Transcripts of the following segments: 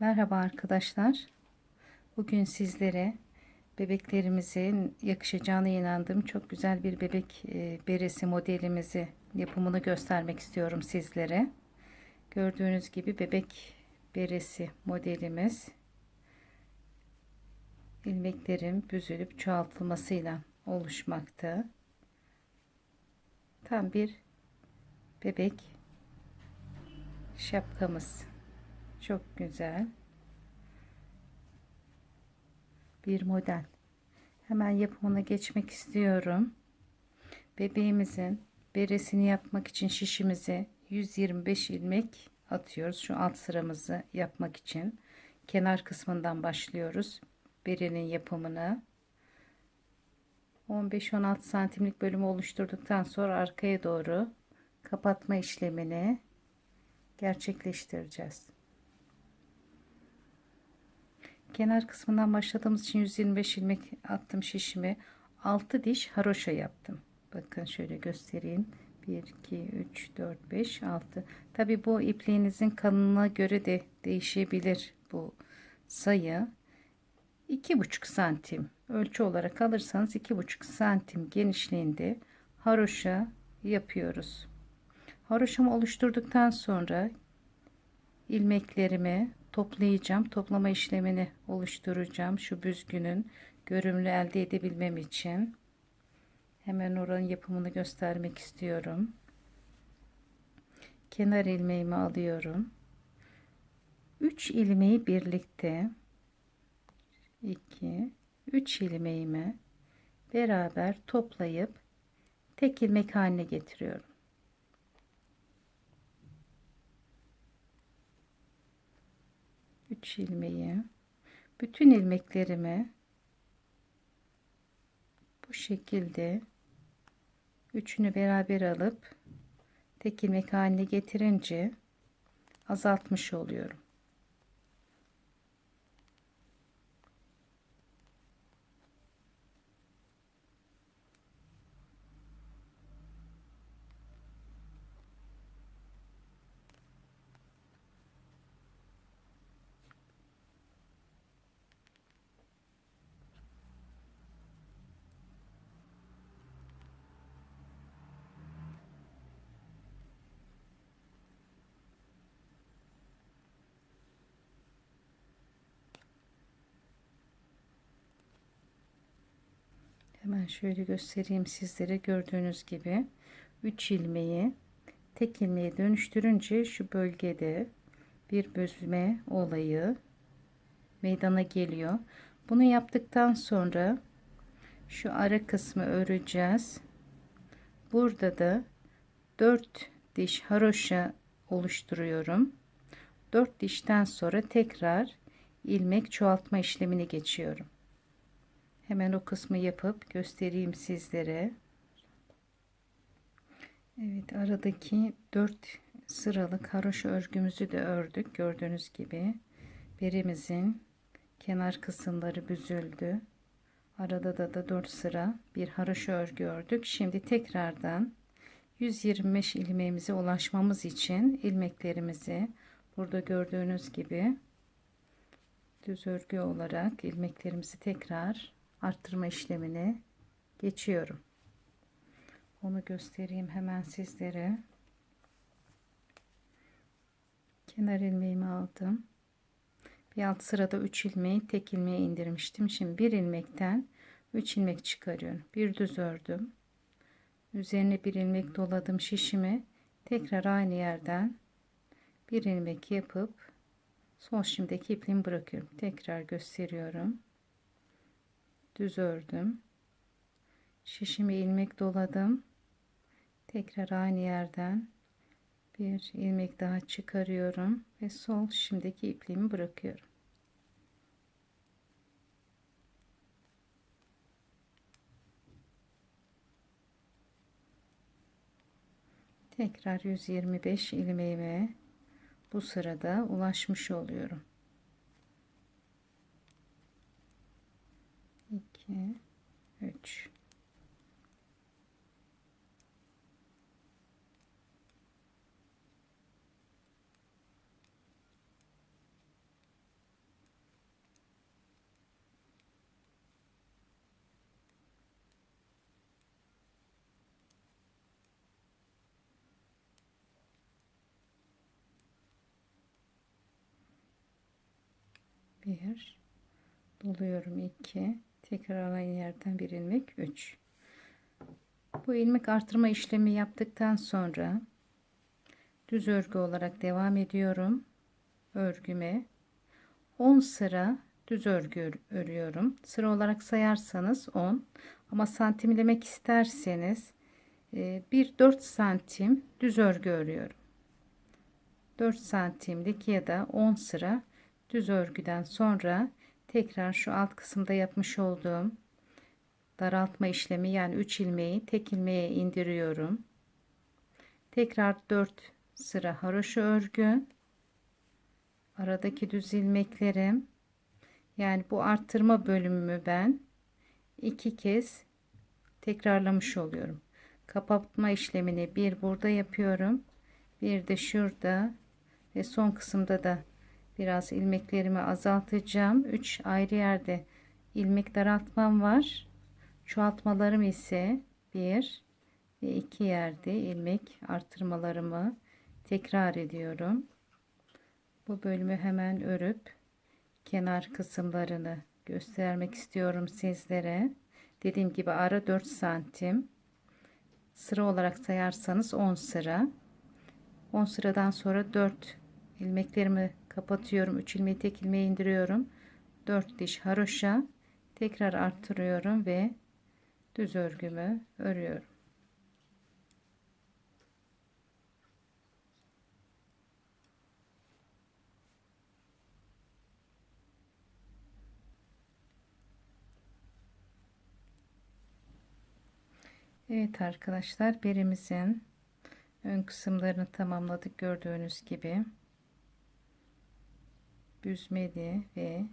Merhaba arkadaşlar. Bugün sizlere bebeklerimizin yakışacağına inandığım çok güzel bir bebek e, beresi modelimizi yapımını göstermek istiyorum sizlere. Gördüğünüz gibi bebek beresi modelimiz ilmeklerin büzülüp çoğaltılmasıyla oluşmakta. Tam bir bebek şapkamız. Çok güzel. Bir model. Hemen yapımına geçmek istiyorum. Bebeğimizin beresini yapmak için şişimize 125 ilmek atıyoruz. Şu alt sıramızı yapmak için. Kenar kısmından başlıyoruz. Berenin yapımını. 15-16 santimlik bölümü oluşturduktan sonra arkaya doğru kapatma işlemini gerçekleştireceğiz. Kenar kısmından başladığımız için 125 ilmek attım şişimi. 6 diş haroşa yaptım. Bakın şöyle göstereyim. 1, 2, 3, 4, 5, 6. Tabi bu ipliğinizin kalınlığına göre de değişebilir bu sayı. 2,5 santim ölçü olarak alırsanız 2,5 santim genişliğinde haroşa yapıyoruz. Haroşamı oluşturduktan sonra ilmeklerimi toplayacağım. Toplama işlemini oluşturacağım. Şu büzgünün görünümlü elde edebilmem için. Hemen oranın yapımını göstermek istiyorum. Kenar ilmeğimi alıyorum. 3 ilmeği birlikte 2 3 ilmeğimi beraber toplayıp tek ilmek haline getiriyorum. 3 ilmeği bütün ilmeklerimi bu şekilde üçünü beraber alıp tek ilmek haline getirince azaltmış oluyorum. Hemen şöyle göstereyim sizlere gördüğünüz gibi 3 ilmeği tek ilmeğe dönüştürünce şu bölgede bir büzme olayı meydana geliyor. Bunu yaptıktan sonra şu ara kısmı öreceğiz. Burada da 4 diş haroşa oluşturuyorum. 4 dişten sonra tekrar ilmek çoğaltma işlemini geçiyorum. Hemen o kısmı yapıp göstereyim sizlere. Evet aradaki 4 sıralık haroşa örgümüzü de ördük. Gördüğünüz gibi berimizin kenar kısımları büzüldü. Arada da da 4 sıra bir haroşa örgü ördük. Şimdi tekrardan 125 ilmeğimize ulaşmamız için ilmeklerimizi burada gördüğünüz gibi düz örgü olarak ilmeklerimizi tekrar arttırma işlemini geçiyorum. Onu göstereyim hemen sizlere. Kenar ilmeğimi aldım. Bir alt sırada 3 ilmeği tek ilmeğe indirmiştim. Şimdi bir ilmekten 3 ilmek çıkarıyorum. Bir düz ördüm. Üzerine bir ilmek doladım şişimi. Tekrar aynı yerden bir ilmek yapıp son şimdiki ipliğimi bırakıyorum. Tekrar gösteriyorum düz ördüm. Şişimi ilmek doladım. Tekrar aynı yerden bir ilmek daha çıkarıyorum ve sol şimdiki ipliğimi bırakıyorum. Tekrar 125 ilmeğime bu sırada ulaşmış oluyorum 2 3 1 doluyorum. 2 tekrar aynı yerden bir ilmek 3 bu ilmek artırma işlemi yaptıktan sonra düz örgü olarak devam ediyorum örgüme. 10 sıra düz örgü örüyorum. Sıra olarak sayarsanız 10 ama santimlemek isterseniz e, bir 4 santim düz örgü örüyorum. 4 santimlik ya da 10 sıra düz örgüden sonra tekrar şu alt kısımda yapmış olduğum daraltma işlemi yani 3 ilmeği tek ilmeğe indiriyorum. Tekrar 4 sıra haroşa örgü. Aradaki düz ilmeklerim yani bu arttırma bölümümü ben iki kez tekrarlamış oluyorum. Kapatma işlemini bir burada yapıyorum. Bir de şurada ve son kısımda da biraz ilmeklerimi azaltacağım. 3 ayrı yerde ilmek daraltmam var. Çoğaltmalarım ise 1 ve 2 yerde ilmek artırmalarımı tekrar ediyorum. Bu bölümü hemen örüp kenar kısımlarını göstermek istiyorum sizlere. Dediğim gibi ara 4 santim. Sıra olarak sayarsanız 10 sıra. 10 sıradan sonra 4 ilmeklerimi kapatıyorum. 3 ilmeği tek ilmeği indiriyorum. 4 diş haroşa. Tekrar arttırıyorum ve düz örgümü örüyorum. Evet arkadaşlar birimizin ön kısımlarını tamamladık gördüğünüz gibi büzmeli ve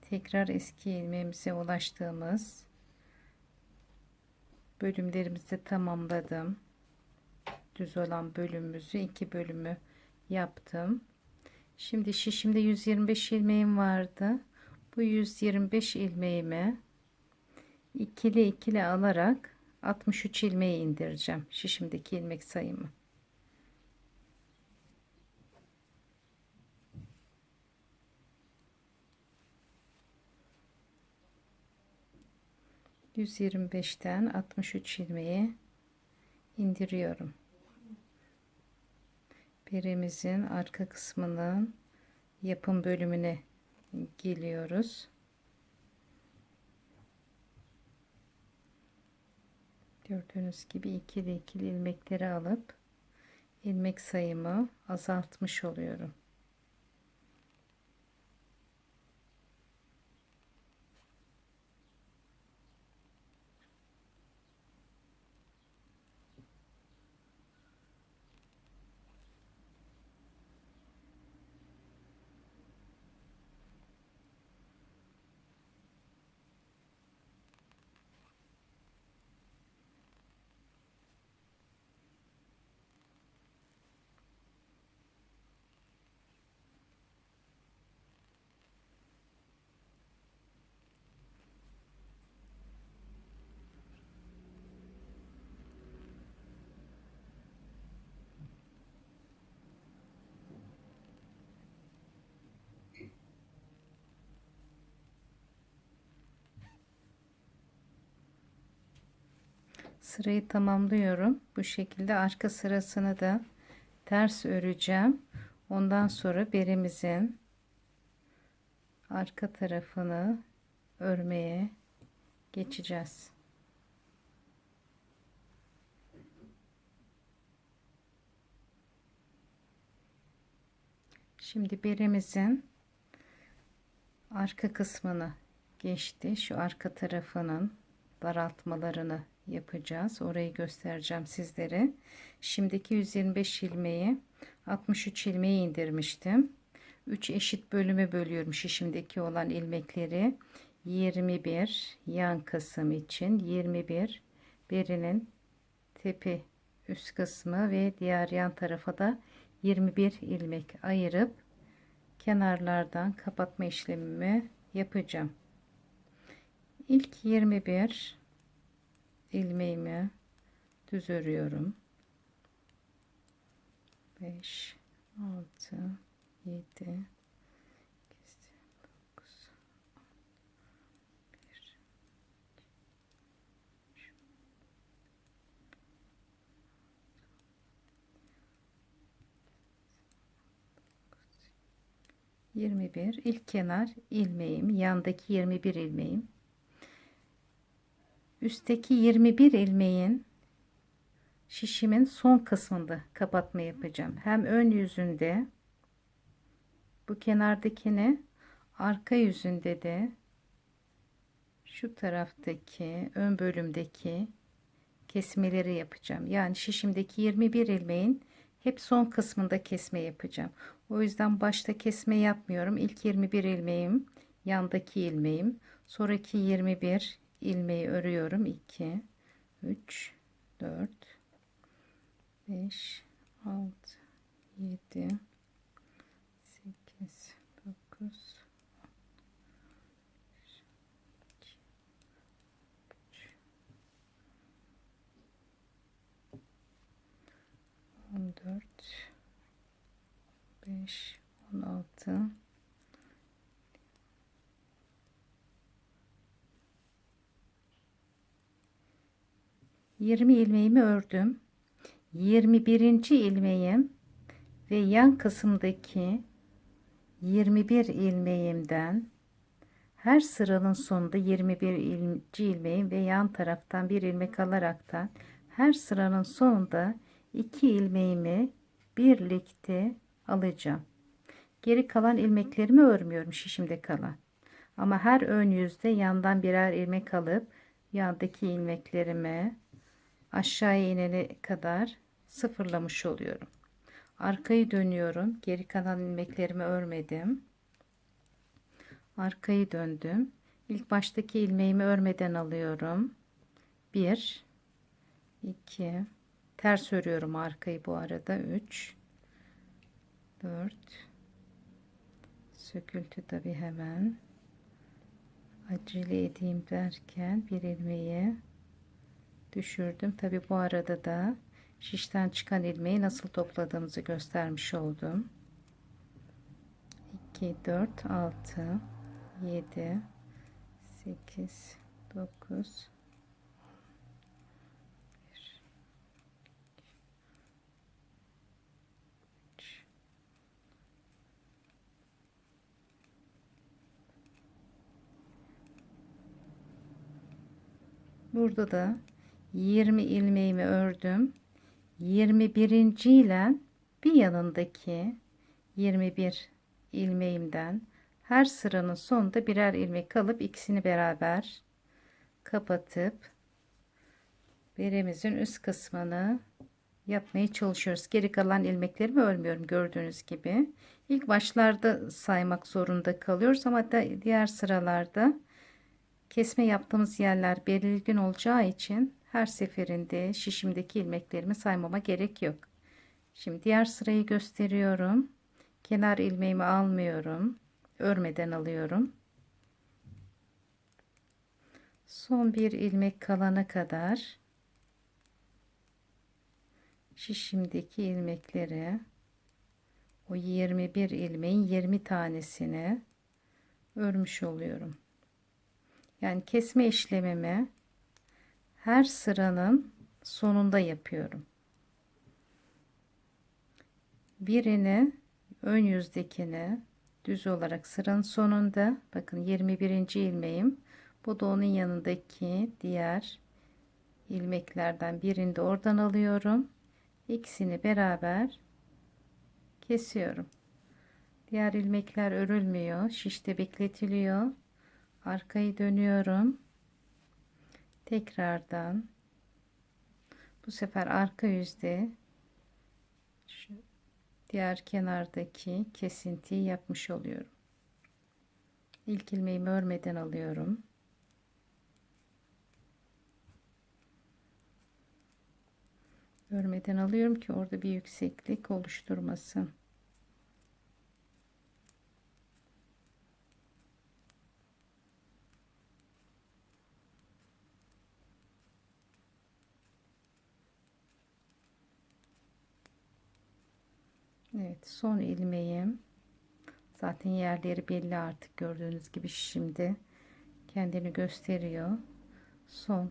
tekrar eski ilmeğimize ulaştığımız bölümlerimizi tamamladım. Düz olan bölümümüzü iki bölümü yaptım. Şimdi şişimde 125 ilmeğim vardı. Bu 125 ilmeğimi ikili ikili alarak 63 ilmeği indireceğim şişimdeki ilmek sayımı 125'ten 63 ilmeği indiriyorum. Birimizin arka kısmının yapım bölümüne geliyoruz. Gördüğünüz gibi ikili ikili ilmekleri alıp ilmek sayımı azaltmış oluyorum. Sırayı tamamlıyorum. Bu şekilde arka sırasını da ters öreceğim. Ondan sonra berimizin arka tarafını örmeye geçeceğiz. Şimdi berimizin arka kısmını geçti. Şu arka tarafının daraltmalarını yapacağız. Orayı göstereceğim sizlere. Şimdiki 125 ilmeği 63 ilmeği indirmiştim. 3 eşit bölüme bölüyorum şişimdeki olan ilmekleri. 21 yan kısım için 21 berinin tepe üst kısmı ve diğer yan tarafa da 21 ilmek ayırıp kenarlardan kapatma işlemimi yapacağım. İlk 21 ilmeğimi düz örüyorum. 5 6 7 8 9 1 21 ilk kenar ilmeğim yandaki 21 ilmeğim üstteki 21 ilmeğin şişimin son kısmında kapatma yapacağım. Hem ön yüzünde bu kenardakini arka yüzünde de şu taraftaki ön bölümdeki kesmeleri yapacağım. Yani şişimdeki 21 ilmeğin hep son kısmında kesme yapacağım. O yüzden başta kesme yapmıyorum. İlk 21 ilmeğim, yandaki ilmeğim, sonraki 21 ilmeği örüyorum. 2 3 4 5 6 7 8 9 on dört 5 16 20 ilmeğimi ördüm 21. ilmeğim ve yan kısımdaki 21 ilmeğimden her sıranın sonunda 21 ilmeğim ve yan taraftan bir ilmek alaraktan her sıranın sonunda 2 ilmeğimi birlikte alacağım. Geri kalan ilmeklerimi örmüyorum şişimde kalan. Ama her ön yüzde yandan birer ilmek alıp yandaki ilmeklerimi aşağıya inene kadar sıfırlamış oluyorum. Arkayı dönüyorum. Geri kalan ilmeklerimi örmedim. Arkayı döndüm. İlk baştaki ilmeğimi örmeden alıyorum. 1 2 ters örüyorum arkayı bu arada 3 4 söküntü tabi hemen acele edeyim derken bir ilmeği düşürdüm. Tabi bu arada da şişten çıkan ilmeği nasıl topladığımızı göstermiş oldum. 2 4 6 7 8 9 Burada da 20 ilmeğimi ördüm. 21. ile bir yanındaki 21 ilmeğimden her sıranın sonunda birer ilmek alıp ikisini beraber kapatıp beremizin üst kısmını yapmaya çalışıyoruz. Geri kalan ilmeklerimi örmüyorum gördüğünüz gibi. İlk başlarda saymak zorunda kalıyoruz ama da diğer sıralarda Kesme yaptığımız yerler belirgin olacağı için her seferinde şişimdeki ilmeklerimi saymama gerek yok. Şimdi diğer sırayı gösteriyorum. Kenar ilmeğimi almıyorum. Örmeden alıyorum. Son bir ilmek kalana kadar şişimdeki ilmekleri o 21 ilmeğin 20 tanesini örmüş oluyorum. Yani kesme işlemimi her sıranın sonunda yapıyorum. Birini ön yüzdekini düz olarak sıranın sonunda bakın 21. ilmeğim bu da onun yanındaki diğer ilmeklerden birini de oradan alıyorum ikisini beraber kesiyorum diğer ilmekler örülmüyor şişte bekletiliyor arkayı dönüyorum tekrardan bu sefer arka yüzde şu diğer kenardaki kesintiyi yapmış oluyorum. İlk ilmeğimi örmeden alıyorum. Örmeden alıyorum ki orada bir yükseklik oluşturmasın Evet son ilmeğim. Zaten yerleri belli artık gördüğünüz gibi şimdi kendini gösteriyor. Son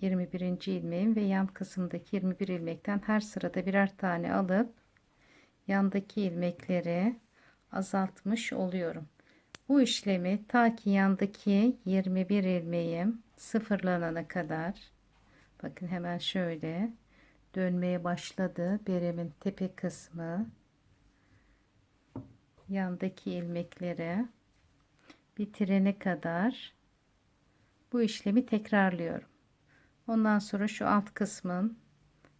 21. ilmeğim ve yan kısımdaki 21 ilmekten her sırada birer tane alıp yandaki ilmekleri azaltmış oluyorum. Bu işlemi ta ki yandaki 21 ilmeğim sıfırlanana kadar bakın hemen şöyle dönmeye başladı. Beremin tepe kısmı yandaki ilmekleri bitirene kadar bu işlemi tekrarlıyorum. Ondan sonra şu alt kısmın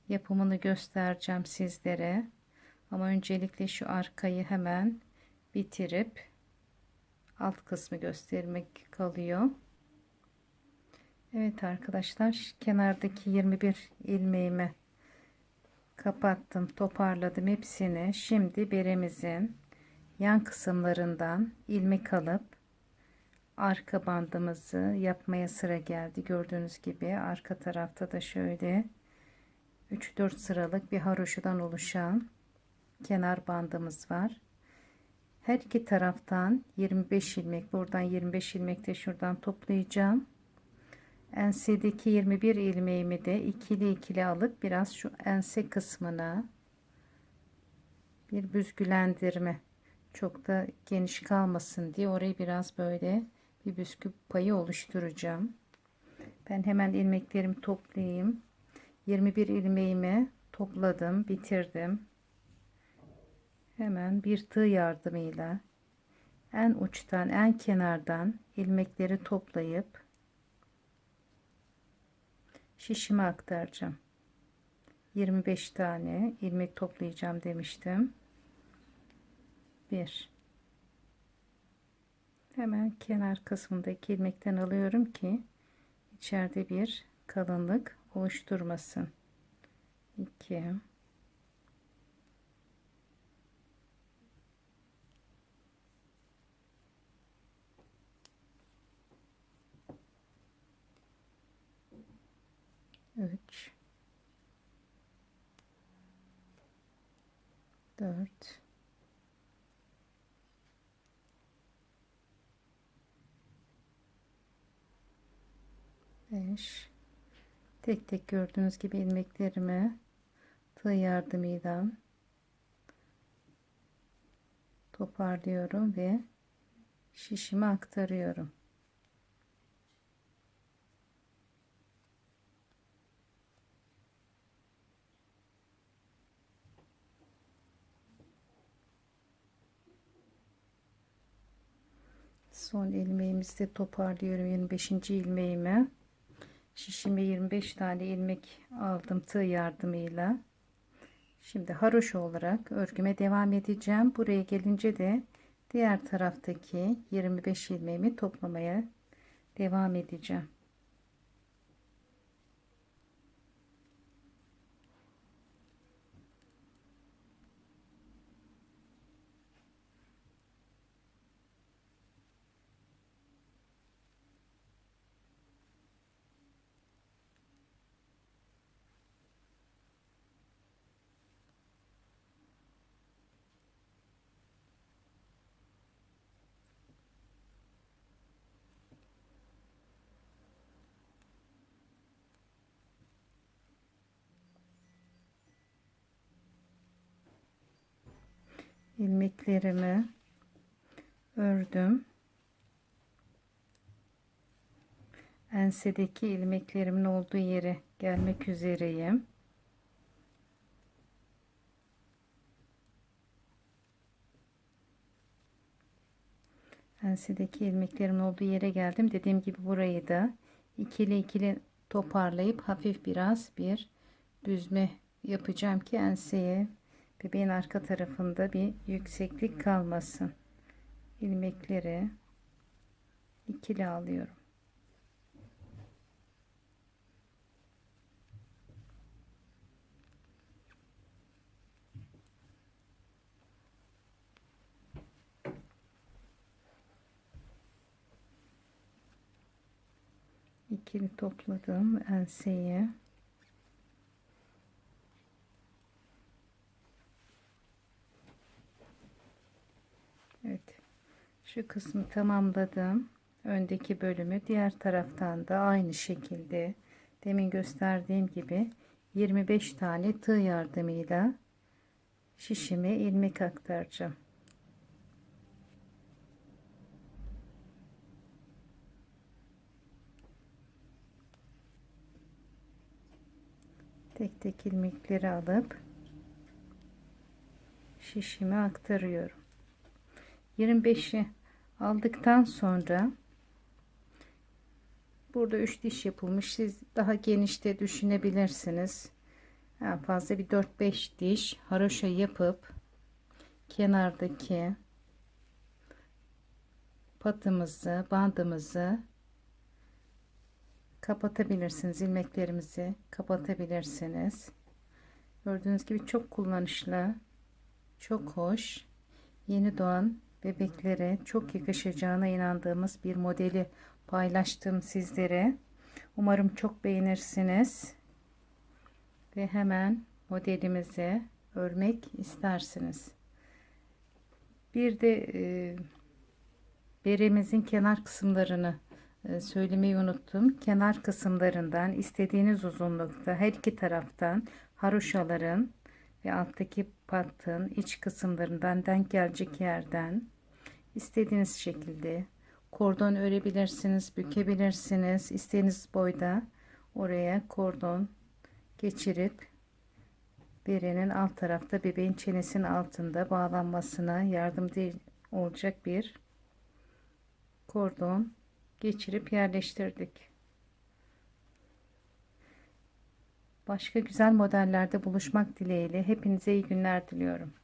yapımını göstereceğim sizlere. Ama öncelikle şu arkayı hemen bitirip alt kısmı göstermek kalıyor. Evet arkadaşlar kenardaki 21 ilmeğimi kapattım toparladım hepsini şimdi beremizin yan kısımlarından ilmek alıp arka bandımızı yapmaya sıra geldi. Gördüğünüz gibi arka tarafta da şöyle 3-4 sıralık bir haroşadan oluşan kenar bandımız var. Her iki taraftan 25 ilmek buradan 25 ilmek de şuradan toplayacağım. Ensedeki 21 ilmeğimi de ikili ikili alıp biraz şu ense kısmına bir büzgülendirme çok da geniş kalmasın diye orayı biraz böyle bir büzgü payı oluşturacağım. Ben hemen ilmeklerimi toplayayım. 21 ilmeğimi topladım bitirdim. Hemen bir tığ yardımıyla en uçtan en kenardan ilmekleri toplayıp şişime aktaracağım. 25 tane ilmek toplayacağım demiştim 1 hemen kenar kısmındaki ilmekten alıyorum ki içeride bir kalınlık oluşturmasın. 2 3 4 5 tek tek gördüğünüz gibi ilmeklerimi tığ yardımıyla toparlıyorum ve şişime aktarıyorum. son ilmeğimizi de toparlıyorum 25. ilmeğimi şişime 25 tane ilmek aldım tığ yardımıyla. Şimdi haroşa olarak örgüme devam edeceğim. Buraya gelince de diğer taraftaki 25 ilmeğimi toplamaya devam edeceğim ilmeklerimi ördüm. Ensedeki ilmeklerimin olduğu yere gelmek üzereyim. Ensedeki ilmeklerimin olduğu yere geldim. Dediğim gibi burayı da ikili ikili toparlayıp hafif biraz bir büzme yapacağım ki enseye bebeğin arka tarafında bir yükseklik kalmasın. İlmekleri ikili alıyorum. İkili topladım enseyi Şu kısmı tamamladım. Öndeki bölümü diğer taraftan da aynı şekilde demin gösterdiğim gibi 25 tane tığ yardımıyla şişime ilmek aktaracağım. Tek tek ilmekleri alıp şişime aktarıyorum. 25'i aldıktan sonra burada 3 diş yapılmış. Siz daha geniş de düşünebilirsiniz. En fazla bir 4-5 diş haroşa yapıp kenardaki patımızı, bandımızı kapatabilirsiniz. ilmeklerimizi kapatabilirsiniz. Gördüğünüz gibi çok kullanışlı, çok hoş. Yeni doğan bebeklere çok yakışacağına inandığımız bir modeli paylaştım sizlere. Umarım çok beğenirsiniz. Ve hemen modelimizi örmek istersiniz. Bir de e, beremizin kenar kısımlarını e, söylemeyi unuttum. Kenar kısımlarından istediğiniz uzunlukta her iki taraftan haroşaların ve alttaki patın iç kısımlarından denk gelecek yerden istediğiniz şekilde kordon örebilirsiniz, bükebilirsiniz. İstediğiniz boyda oraya kordon geçirip berenin alt tarafta bebeğin çenesinin altında bağlanmasına yardımcı olacak bir kordon geçirip yerleştirdik. Başka güzel modellerde buluşmak dileğiyle hepinize iyi günler diliyorum.